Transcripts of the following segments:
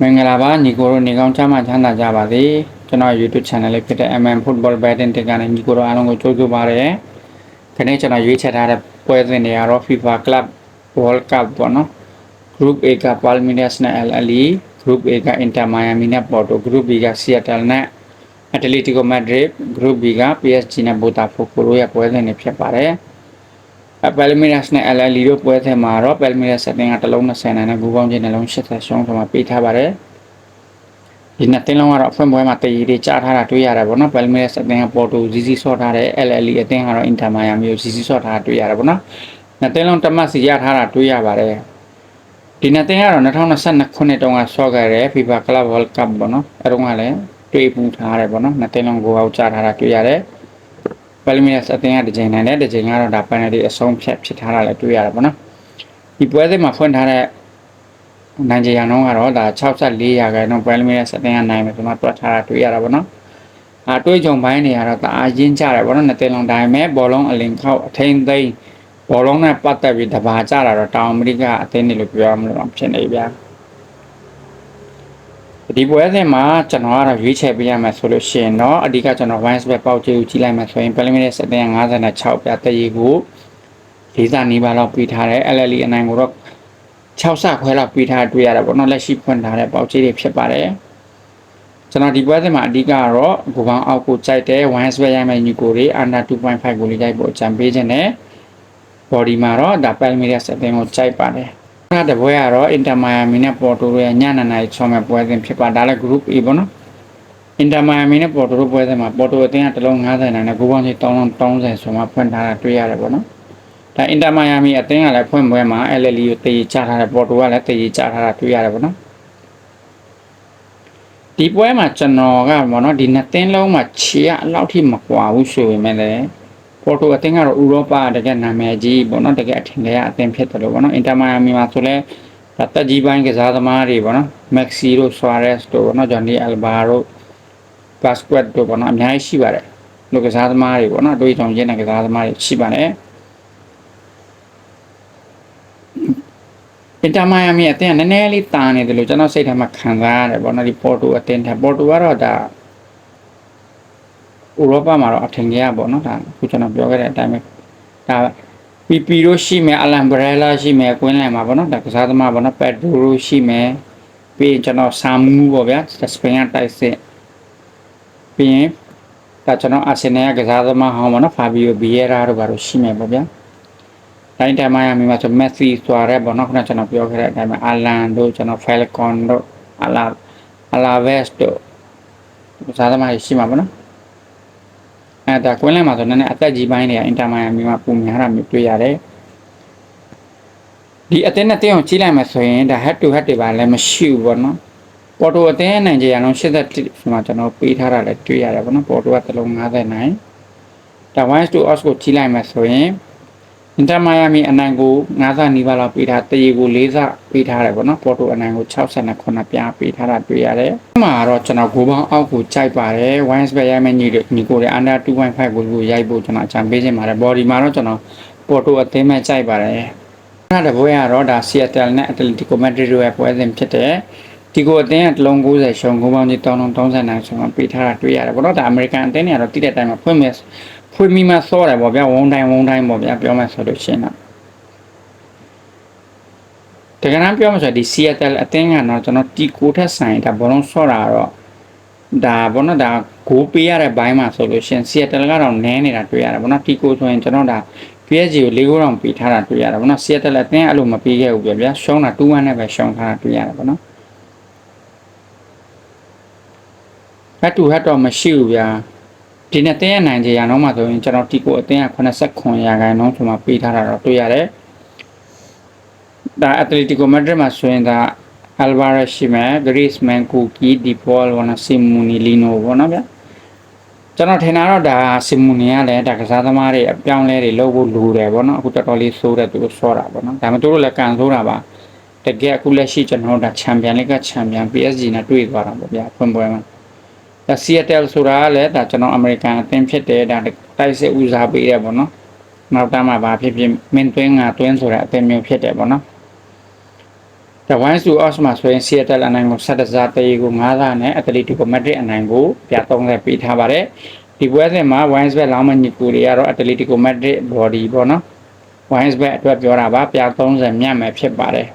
မင်္ဂလာပါညီကိုတို့နေကောင်းချမ်းသာချမ်းသာကြပါစေကျွန်တော် YouTube channel လေးဖြစ်တဲ့ MM Football Betting တင်ကနေညီကိုတို့အားလုံးကိုကြိုးစားပါရစေခနေ့ကျွန်တော်ရွေးချယ်ထားတဲ့ပွဲစဉ်တွေကတော့ FIFA Club World Cup ပေါ့နော် Group A က Palmeiras နဲ့ LLE Group A က Inter Miami နဲ့ Porto Group B က Seattle နဲ့ Atletico Madrid Group B က PSG နဲ့ Botafogo တို့ရဲ့ပွဲစဉ်တွေဖြစ်ပါတယ် အပယ်မီရပ်စ်နဲ့ LLE တို့ပွဲထဲမှာတော့ပယ်မီရပ်စ်အသင်းကတစ်လုံး20နိုင်နဲ့ဂူပေါင်းချင်းနှလုံး80ရှုံးဆိုမှပေးထားပါတယ်ဒီနှစ်တင်းလုံးကတော့အဖွင့်ပွဲမှာတည်ရည်တွေကြားထားတာတွေ့ရတယ်ဗောနော်ပယ်မီရပ်စ်အသင်းကပေါ်တိုဇီဇီဆော့ထားတဲ့ LLE အသင်းကတော့အင်တာမိုင်ယာမီကိုဇီဇီဆော့ထားတာတွေ့ရတယ်ဗောနော်နှစ်တင်းလုံးတမတ်စီရထားတာတွေ့ရပါတယ်ဒီနှစ်တင်းကတော့2022ခုနှစ်တုန်းကဆော့ခဲ့တဲ့ FIFA Club World Cup ဗောနော်အဲတုန်းကလည်းတွေ့ပူထားရတယ်ဗောနော်နှစ်တင်းလုံးကိုအောက်ကြားထားတာတွေ့ရတယ် ပယ်မီရပ်စ်အသင်းကတစ်ချိန်နိုင်တယ်တစ်ချိန်ကတော့ဒါပန်နယ်တီအဆုံးဖြတ်ဖြစ်ထားတာလည်းတွေ့ရတယ်ဗောနော်ဒီပွဲစဉ်မှာဖွင့်ထားတဲ့နိုင်ဂျီယာနှုန်းကတော့ဒါ64ရာခိုင်နှုန်းပယ်မီရပ်စ်အသင်းကနိုင်မယ်ဆိုမှတွက်ထားတာတွေ့ရတာဗောနော်အတွေးကြုံပိုင်းတွေကတော့တအားရင်းကြတယ်ဗောနော်နှစ်တင်းလုံးတိုင်းမဲ့ဘောလုံးအလင်ခောက်အထိန်သိမ်းဘောလုံးနဲ့ပတ်သက်ပြီးတဘာကြတာတော့တောင်အမေရိကအသင်းတွေလို့ပြောရမလို့ဖြစ်နေဗျာ ဒီပွဲစဉ်မှာကျွန်တော်ကတော့ရွေးချယ်ပေးရမယ်ဆိုလို့ရှိရင်တော့အဓိကကျွန်တော် wines bet ပေါက်ချေကိုကြီးလိုက်မယ်ဆိုရင် preliminary စတဲ့56ပြတရေကိုလေးစားနေပါတော့ပြီးထားတယ် LLE အနိုင်ကိုတော့6ဆခွဲလောက်ပြီးထားတွေ့ရတာပေါ့နော်လက်ရှိဖွင့်ထားတဲ့ပေါက်ချေတွေဖြစ်ပါတယ်ကျွန်တော်ဒီပွဲစဉ်မှာအဓိကကတော့ဂိုပေါင်းအောက်ကိုကြိုက်တဲ့ wines bet ရမယ်ညီကိုတွေ under 2.5ကိုလေးကြိုက်ဖို့အကြံပေးခြင်းနဲ့ body မှာတော့ဒါ preliminary စတဲ့ကိုကြိုက်ပါတယ် အဲ့ဒါတပွဲကတော့ Inter Miami နဲ့ Porto ရဲ့ညနေနိုင်ချောမဲ့ပွဲစဉ်ဖြစ်ပါဒါလည်း group A ပေါ့နော် Inter Miami နဲ့ Porto တို့ပွဲစဉ်မှာ Porto အသင်းကတလုံး90နိုင်နဲ့ဂိုးပေါင်းကြီး3030ဆိုမှဖွင့်ထားတာတွေ့ရတယ်ပေါ့နော်ဒါ Inter Miami အသင်းကလည်းဖွင့်ပွဲမှာ LLE ကိုတည်ချထားတယ် Porto ကလည်းတည်ချထားတာတွေ့ရတယ်ပေါ့နော်ဒီပွဲမှာကျွန်တော်ကပေါ့နော်ဒီနှစ်သင်းလုံးမှာခြေကအလောက်ထိမကွာဘူးဆိုပေမဲ့လည်း ပေါ်တိုအသင်းကတော့ဥရောပတကယ်နာမည်ကြီးပေါ့နော်တကယ်အထင်ကြီးအသင်းဖြစ်တယ်လို့ပေါ့နော်အင်တာမိုင်ယာမီမှာဆိုလဲတက်ကြီးပိုင်းကစားသမားတွေပေါ့နော်မက်ဆီတို့ဆွာရက်စ်တို့ပေါ့နော်ဂျွန်နီအယ်ဘာတို့ဘတ်စကွက်တို့ပေါ့နော်အများကြီးရှိပါတယ်လူကစားသမားတွေပေါ့နော်တွေးဆောင်ရင်းတဲ့ကစားသမားတွေရှိပါတယ်အင်တာမိုင်ယာမီအသင်းကနည်းနည်းလေးတာနေတယ်လို့ကျွန်တော်စိတ်ထဲမှာခံစားရတယ်ပေါ့နော်ဒီပေါ်တိုအသင်းထဲပေါ်တိုကတော့ဒါ ဥရောပမှာတော့အထင်ကြီးရပေါ့နော်ဒါခုကျွန်တော်ပြောခဲ့တဲ့အတိုင်းပဲဒါပီပီတို့ရှိမယ်အလန်ဘရဲလာရှိမယ်ကွင်းလန်မှာပေါ့နော်ဒါကစားသမားပေါ့နော်ပက်ဒိုတို့ရှိမယ်ပြီးရင်ကျွန်တော်ဆာမူပေါ့ဗျာစပင်ကတိုက်စစ်ပြီးရင်ဒါကျွန်တော်အာဆင်နယ်ကစားသမားဟောင်းပေါ့နော်ဖာဘီယိုဘီယေရာတို့ဘာလို့ရှိမယ်ပေါ့ဗျာတိုင်းတိုင်းမှာရမှာဆိုမက်ဆီဆိုရဲပေါ့နော်ခုနကျွန်တော်ပြောခဲ့တဲ့အတိုင်းပဲအာလန်တို့ကျွန်တော်ဖဲလကွန်တို့အလာအလာဗက်စ်တို့ကစားသမားရှိမှာပေါ့နော် အဲဒါကွင်းလန့်မှာဆိုနည်းနည်းအသက်ကြီးပိုင်းတွေကအင်တာမိုင်ယာမီမှာပုံများတာမျိုးတွေ့ရတယ်ဒီအသင်းနဲ့တင်းအောင်ကြီးလိုက်မှဆိုရင်ဒါ head to head တွေပါလည်းမရှိဘူးပေါ့နော်ပေါ်တိုအသင်းနိုင်ကြရအောင်81ဆိုမှကျွန်တော်ပေးထားတာလည်းတွေ့ရတယ်ပေါ့နော်ပေါ်တိုကတလုံး90နိုင်ဒါ wise to us ကိုကြီးလိုက်မှဆိုရင် အင်တာမိုင်ယာမီအနိုင်ကို90နီးပါးလောက်ပေးထားတရေကို4ဆပေးထားတယ်ပေါ့နော်ပေါ်တိုအနိုင်ကို69ပြားပေးထားတာတွေ့ရတယ်။ဒီမှာတော့ကျွန်တော်ဂိုးပေါင်းအောက်ကိုကြိုက်ပါတယ်။ wines ပဲရိုက်မယ်ညီတို့ညီကိုတွေ under 2.5ကိုကိုရိုက်ဖို့ကျွန်တော်အကြံပေးခြင်းပါတယ် body မှာတော့ကျွန်တော်ပေါ်တိုအသင်းမဲ့ကြိုက်ပါတယ်။အဲ့ဒါဘွဲကတော့ဒါ Seattle နဲ့ Atletico Madrid တို့ရဲ့ပွဲစဉ်ဖြစ်တဲ့ဒီကိုအသင်းကတလုံး90ရှုံးဂိုးပေါင်းကြီး3030နိုင်ဆိုမှပေးထားတာတွေ့ရတယ်ပေါ့နော်ဒါ American အသင်းတွေကတော့တိတဲ့တိုင်းမှာဖွင့်မယ် ဖွင့်မိမှစောတယ်ပေါ့ဗျာဝုံတိုင်းဝုံတိုင်းပေါ့ဗျာပြောမှဆိုလို့ရှိရင်တော့တကယ်တမ်းပြောမှဆိုဒီ Seattle အသင်းကတော့ကျွန်တော်တီကိုထက်ဆိုင်ဒါဘောလုံးစောတာတော့ဒါဘောနော်ဒါဂိုးပေးရတဲ့ဘိုင်းမှာဆိုလို့ရှိရင် Seattle ကတော့နည်းနေတာတွေ့ရတယ်ဘောနော်တီကိုဆိုရင်ကျွန်တော်ဒါ PSG ကို၄ဂိုးတောင်ပေးထားတာတွေ့ရတယ်ဘောနော် Seattle အသင်းအဲ့လိုမပေးခဲ့ဘူးပြဗျာရှုံးတာ2-1နဲ့ပဲရှုံးထားတာတွေ့ရတယ်ဘောနော် head to head တော့မရှိဘူးဗျာ ဒီနဲ့တင်းရနိုင်ကြရအောင်မှဆိုရင်ကျွန်တော်တီကိုအတင်းက89ရာခိုင်နှုန်းဆိုမှပေးထားတာတော့တွေ့ရတယ်ဒါအက်တလီတီကိုမက်ဒရစ်မှာဆိုရင်ဒါအယ်ဗာရက်ရှိမယ်ဂရိစ်မန်ကူကီဒီပေါ်ဝနာစီမူနီလီနိုဘောနော်ဗျကျွန်တော်ထင်တာတော့ဒါစီမူနီကလည်းဒါကစားသမားတွေအပြောင်းလဲတွေလုပ်ဖို့လိုတယ်ဗောနော်အခုတော်တော်လေးဆိုးတယ်သူတို့ဆောတာဗောနော်ဒါမှသူတို့လည်းကန်ဆိုးတာပါတကယ်အခုလက်ရှိကျွန်တော်တို့ဒါချန်ပီယံလိကချန်ပီယံ PSG နဲ့တွေ့သွားတာပေါ့ဗျာဖွင့်ပွဲမှာ ဒါ Seattle ဆိုတာကလည်းဒါကျွန်တော်အမေရိကန်အသင်းဖြစ်တယ်ဒါတိုက်စစ်ဦးစားပေးရပေါ့နော်နောက်တမ်းမှာဘာဖြစ်ဖြစ်မင်းသွင်းငါသွင်းဆိုတဲ့အသင်းမျိုးဖြစ်တယ်ပေါ့နော် The Wines to Us မှာဆိုရင် Seattle အနိုင်ကို7စားတေးကို9စားနဲ့ Atletico Madrid အနိုင်ကိုပြ30ပေးထားပါတယ်ဒီပွဲစဉ်မှာ Wines bet လောင်းမညီကူတွေကတော့ Atletico Madrid body ပေါ့နော် Wines bet အတွက်ပြောတာပါပြ30မြတ်မယ်ဖြစ်ပါတယ်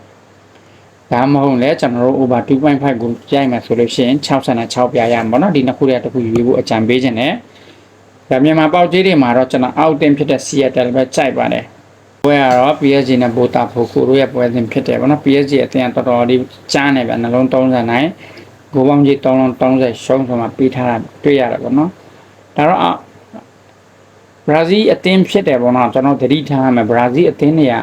ဒါမဟုတ်လဲကျွန်တော်တို့ over 2.5ကိုကြိုက်မယ်ဆိုလို့ရှိရင်66ပြရမှာပေါ့နော်ဒီနှစ်ခုတည်းတစ်ခုရွေးဖို့အကြံပေးခြင်းနဲ့ဒါမြန်မာပေါက်ကြီးတွေမှာတော့ကျွန်တော်အောက်တင်ဖြစ်တဲ့ Seattle ပဲကြိုက်ပါတယ်ပွဲကတော့ PSG နဲ့ Botafogo တို့ရဲ့ပွဲစဉ်ဖြစ်တယ်ဗောနော် PSG အသင်းကတော်တော်လေးကြားနေဗျနှလုံး30နိုင်ဂိုးပေါင်းကြီး3လုံး30ရှုံးဆိုမှပေးထားတာတွေ့ရတယ်ဗောနော်ဒါတော့ဘရာဇီးအသင်းဖြစ်တယ်ဗောနော်ကျွန်တော်သတိထားရမယ်ဘရာဇီးအသင်းတွေက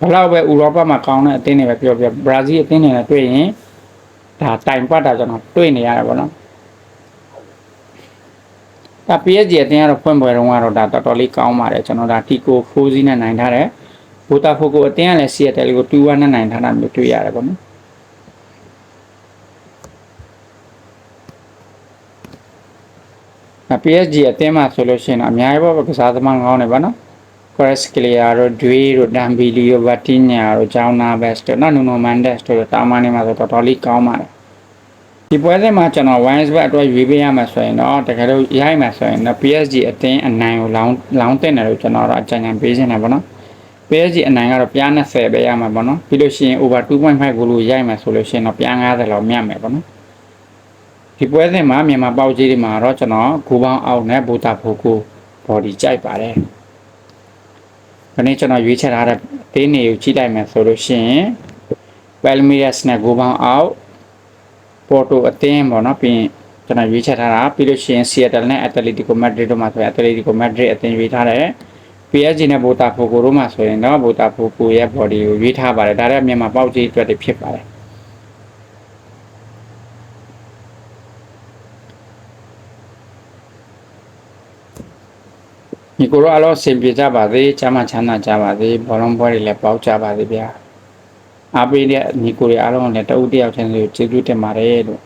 ဘလောက်ပဲဥရောပမှာကောင်းတဲ့အသင်းတွေပဲပြောပြောဘရာဇီးအသင်းတွေနဲ့တွေ့ရင်ဒါတိုင်ပတ်တာကျွန်တော်တွေ့နေရတယ်ဗောနော်ဒါ PSG အတင်းကတော့ဖွင့်ပွဲတုန်းကတော့ဒါတော်တော်လေးကောင်းပါတယ်ကျွန်တော်ဒါတီကိုဖိုးစီးနဲ့နိုင်ထားတယ်ဘိုတာဖိုကိုအတင်းကလည်း Seattle ကို2-1နဲ့နိုင်ထားတာမျိုးတွေ့ရတယ်ပေါ့နော်အ PSG အတင်းမှာဆိုလို့ရှိရင်တော့အများကြီးပေါ့ကစားသမားကောင်းနေပါနော် Quaresclia တို့ Due တို့ Dambilio Vatinha တို့ Jauna Best တို့နော် Nuno Mendes တို့တာမန်နေမှာဆိုတော်တော်လေးကောင်းပါတယ်ဒီပွဲစဉ်မှာကျွန်တော် Wines Bet အတွက်ရွေးပေးရမှာဆိုရင်တော့တကယ်လို့ရိုက်မှာဆိုရင်တော့ PSG အသင်းအနိုင်ကိုလောင်းလောင်းတင်တယ်လို့ကျွန်တော်တော့အကြံဉာဏ်ပေးခြင်းတယ်ဗောနော် PSG အနိုင်ကတော့ပြား20ပဲရမှာဗောနော်ပြီးလို့ရှိရင် over 2.5ကိုလို့ရိုက်မှာဆိုလို့ရှိရင်တော့ပြား90လောက်မြတ်မယ်ဗောနော်ဒီပွဲစဉ်မှာမြန်မာပေါက်ကြီးတွေမှာတော့ကျွန်တော်ဂိုးပေါင်းအောက်နဲ့ဘူတာဖိုကို body ကြိုက်ပါတယ် ခဏကျွန်တော်ရွေးချယ်ထားတဲ့တင်းနေကိုကြည့်လိုက်မယ်ဆိုလို့ရှိရင် Palmeiras နဲ့ဂိုးပေါင်းအောက်ပေါ်တိုအသင်းပေါ့နော်ပြီးရင်ကျွန်တော်ရွေးချယ်ထားတာပြီးလို့ရှိရင် Seattle နဲ့ Atletico Madrid တို့မှာဆိုရင် Atletico Madrid အသင်းရွေးထားတယ် PSG နဲ့ Botafogo တို့မှာဆိုရင်တော့ Botafogo ရဲ့ body ကိုရွေးထားပါတယ်ဒါလည်းမြန်မာပေါက်ကြီးအတွက်တွေဖြစ်ပါတယ် ညီကိုတို့အလောအဆင်ပြေကြပါစေချမ်းသာချမ်းသာကြပါစေဘောလုံးပွဲတွေလည်းပေါက်ကြပါစေဗျာအားပေးတဲ့ညီကိုတွေအားလုံးလည်းတအုပ်တယောက်ချင်းစီကိုကျေးဇူးတင်ပါတယ်လို့